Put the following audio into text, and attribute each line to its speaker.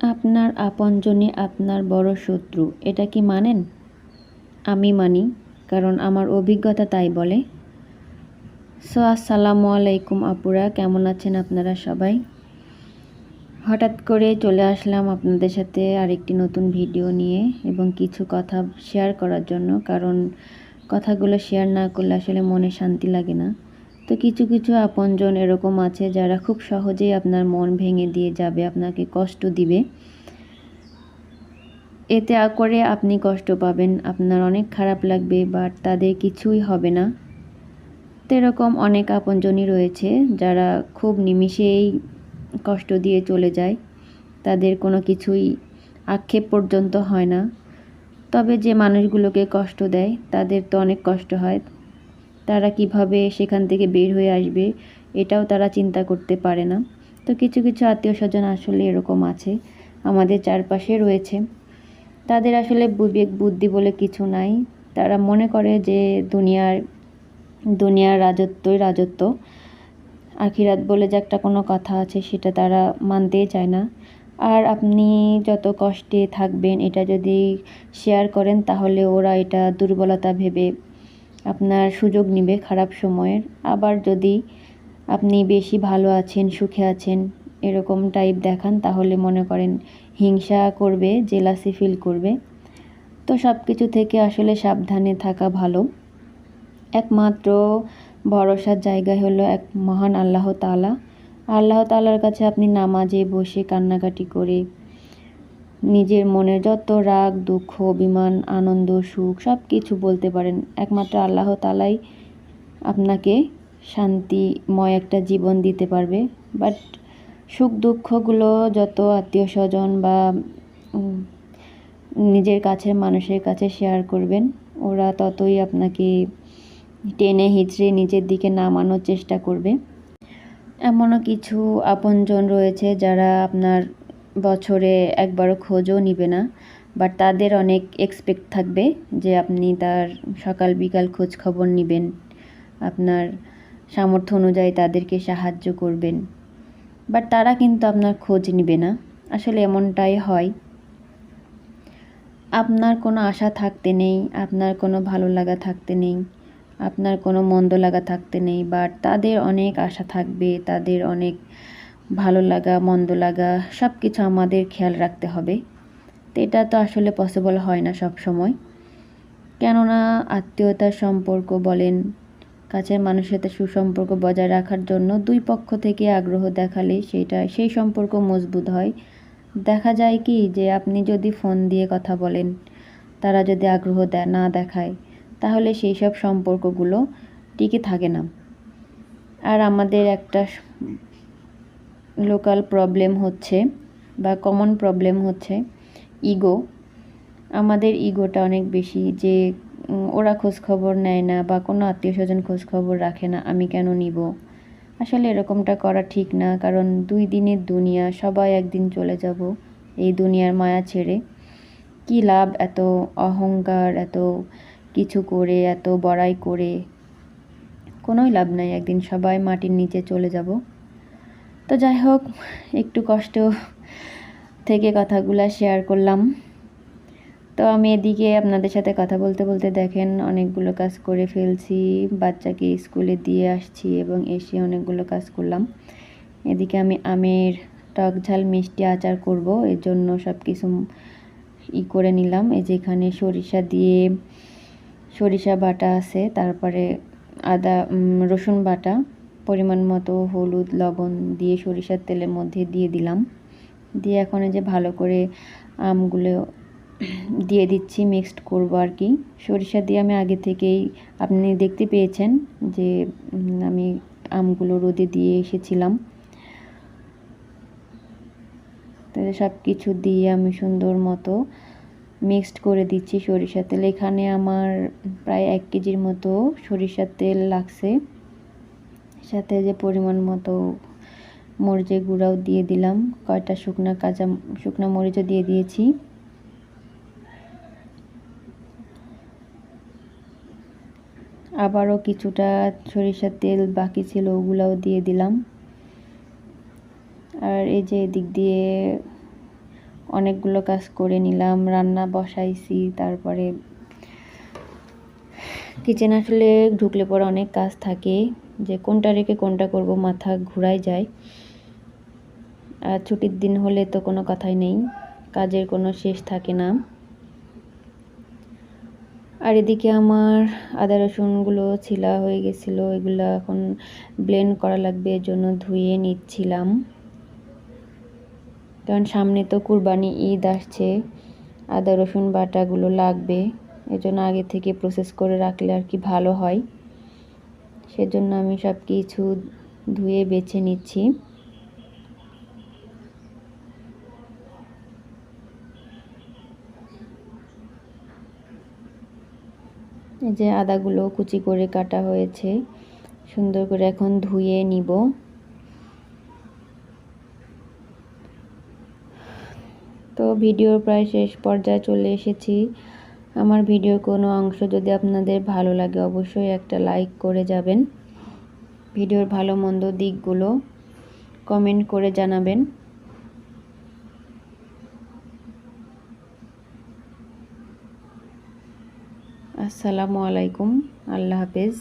Speaker 1: আপনার আপনজনই আপনার বড় শত্রু, এটা কি মানেন? আমি মানি, কারণ আমার অভিজ্ঞতা তাই বলে। সো, আসসালামু আলাইকুম আপুরা, কেমন আছেন আপনারা সবাই? হঠাৎ করে চলে আসলাম আপনাদের সাথে আরেকটি নতুন ভিডিও নিয়ে এবং কিছু কথা শেয়ার করার জন্য, কারণ কথাগুলো শেয়ার না করলে আসলে মনে শান্তি লাগে না। তো কিছু কিছু আপনজন এরকম আছে যারা খুব সহজেই আপনার মন ভেঙে দিয়ে যাবে, আপনাকে কষ্ট দিবে। এতে করে আপনি কষ্ট পাবেন, আপনার অনেক খারাপ লাগবে বাট তাদের কিছুই হবে না। তো এরকম অনেক আপনজনই রয়েছে যারা খুব নিমিষেই কষ্ট দিয়ে চলে যায়। তাদের কোনো কিছুই আক্ষেপ পর্যন্ত হয় না। তবে যে মানুষগুলোকে কষ্ট দেয়, তাদের তো অনেক কষ্ট হয়। তারা কীভাবে সেখান থেকে বের হয়ে আসবে, এটাও তারা চিন্তা করতে পারে না। তো কিছু কিছু আত্মীয় স্বজন আসলে এরকম আছে, আমাদের চারপাশে রয়েছে। তাদের আসলে বিবেক বুদ্ধি বলে কিছু নাই। তারা মনে করে যে দুনিয়ার দুনিয়ার রাজত্বই রাজত্ব। আখিরাত বলে যে একটা কোনো কথা আছে সেটা তারা মানতেই চায় না। আর আপনি যত কষ্টে থাকবেন, এটা যদি শেয়ার করেন, তাহলে ওরা এটা দুর্বলতা ভেবে আপনার সুযোগ নিবে খারাপ সময়ের। আবার যদি আপনি বেশি ভালো আছেন, সুখে আছেন, এরকম টাইপ দেখান, তাহলে মনে করেন হিংসা করবে জেলাসি ফিল করবে। তো সব কিছু থেকে আসলে সাবধানে থাকা ভালো। একমাত্র ভরসার জায়গা হলো এক মহান আল্লাহ তালা আল্লাহ তালার কাছে আপনি নামাজে বসে কান্নাকাটি করে নিজের মনে যত রাগ, দুঃখ, অভিমান, আনন্দ, সুখ সব কিছু বলতে পারেন। একমাত্র আল্লাহ তালাই আপনাকে শান্তিময় একটা জীবন দিতে পারবে। বাট সুখ, দুঃখগুলো যত আত্মীয় স্বজন বা নিজের কাছের মানুষের কাছে শেয়ার করবেন, ওরা ততই আপনাকে টেনে হিচড়ে নিজের দিকে নামানোর চেষ্টা করবে। এমনও কিছু আপনজন রয়েছে যারা আপনার বছরে একবারও খোঁজও নিবে না বাট তাদের অনেক এক্সপেক্ট থাকবে যে আপনি তার সকাল বিকাল খোঁজ খবর নেবেন, আপনার সামর্থ্য অনুযায়ী তাদেরকে সাহায্য করবেন বাট তারা কিন্তু আপনার খোঁজ নিবে না, আসলে এমনটাই হয়। আপনার কোনো আশা থাকতে নেই, আপনার কোনো ভালো লাগা থাকতে নেই, আপনার কোনো মন্দ লাগা থাকতে নেই বাট তাদের অনেক আশা থাকবে, তাদের অনেক ভালো লাগা, মন্দ লাগা সব কিছু আমাদের খেয়াল রাখতে হবে। তো এটা তো আসলে পসিবল হয় না সব সময় কেননা আত্মীয়তার সম্পর্ক বলেন, কাছের মানুষের সাথে সুসম্পর্ক বজায় রাখার জন্য দুই পক্ষ থেকে আগ্রহ দেখালে সেটা, সেই সম্পর্ক মজবুত হয়। দেখা যায় কি যে আপনি যদি ফোন দিয়ে কথা বলেন, তারা যদি আগ্রহ না দেখায়, তাহলে সেই সব সম্পর্কগুলো টিকে থাকে না। আর আমাদের একটা লোকাল প্রবলেম হচ্ছে বা কমন প্রবলেম হচ্ছে, ইগো। আমাদের ইগোটা অনেক বেশি যে ওরা খোঁজ খবর নেয় না বা কোনো আত্মীয় স্বজন খোঁজ খবর রাখে না, আমি কেন নিব? আসলে এরকমটা করা ঠিক না, কারণ দুই দিনের দুনিয়া, সবাই একদিন চলে যাব এই দুনিয়ার মায়া ছেড়ে। কী লাভ এত অহংকার, এত কিছু করে, এত বড়াই করে? কোনোই লাভ নাই, একদিন সবাই মাটির নিচে চলে যাব। তো যাই হোক, একটু কষ্ট থেকে কথাগুলো শেয়ার করলাম। তো আমি এদিকে আপনাদের সাথে কথা বলতে বলতে দেখেন, অনেকগুলো কাজ করে ফেলছি। বাচ্চাকে স্কুলে দিয়ে আসছি এবং এসে অনেকগুলো কাজ করলাম। এদিকে আমি আমের টক ঝাল, মিষ্টি আচার করব, এর জন্য সব কিছু ই করে নিলাম। এই যে এখানে সরিষা দিয়ে সরিষা বাটা আছে, তারপরে আদা রসুন বাটা। পরিমাণ মতো হলুদ, লবণ দিয়ে সরিষার তেলের মধ্যে দিয়ে দিলাম। দিয়ে এখন যে ভালো করে আমগুলো দিয়ে দিচ্ছি মিক্সড করব আর কি। সরিষা দিয়ে আমি আগে থেকেই, আপনি দেখতে পেয়েছেন যে আমি আমগুলো রোদে দিয়ে এসেছিলাম। তাহলে সব কিছু দিয়ে আমি সুন্দর মতো মিক্সড করে দিচ্ছি সরিষার তেল। এখানে আমার প্রায় এক কেজির মতো সরিষার তেল লাগছে। সাথে যে পরিমাণ মতো মরিচের গুঁড়াও দিয়ে দিলাম, কয়টা শুকনা কাঁচা শুকনা মরিচও দিয়ে দিয়েছি। আবারও কিছুটা সরিষার তেল বাকি ছিল, ওগুলাও দিয়ে দিলাম। আর এই যে এদিক দিয়ে অনেকগুলো কাজ করে নিলাম, রান্না বসাইছি, তারপরে কিচেন আসলে ঢুকলে পরে অনেক কাজ থাকে। যে কোনটা রেখে কোনটা করব, মাথা ঘুরাই যায়। আর ছুটির দিন হলে তো কোনো কথাই নেই, কাজের কোনো শেষ থাকে না। আর এদিকে আমার আদা রসুনগুলো ছিলা হয়ে গেছিল, এগুলো এখন ব্লেন্ড করা লাগবে এর জন্য ধুয়ে নিচ্ছিলাম। কারণ সামনে তো কুরবানি ঈদ আসছে, আদা রসুন বাটাগুলো লাগবে, এজন্য আগে থেকে প্রসেস করে রাখলে আর কি ভালো হয়। সেজন্য আমি সব কিছু ধুয়ে বেছে নিচ্ছি। এই যে আদাগুলো কুচি করে কাটা হয়েছে, সুন্দর করে এখন ধুয়ে নিব। তো ভিডিওর প্রায় শেষ পর্যায়ে চলে এসেছি। আমার ভিডিওর কোনো অংশ যদি আপনাদের ভালো লাগে, অবশ্যই একটা লাইক করে যাবেন। ভিডিওর ভালো মন্দ দিকগুলো কমেন্ট করে জানাবেন। আসসালামু আলাইকুম, আল্লাহ হাফেজ।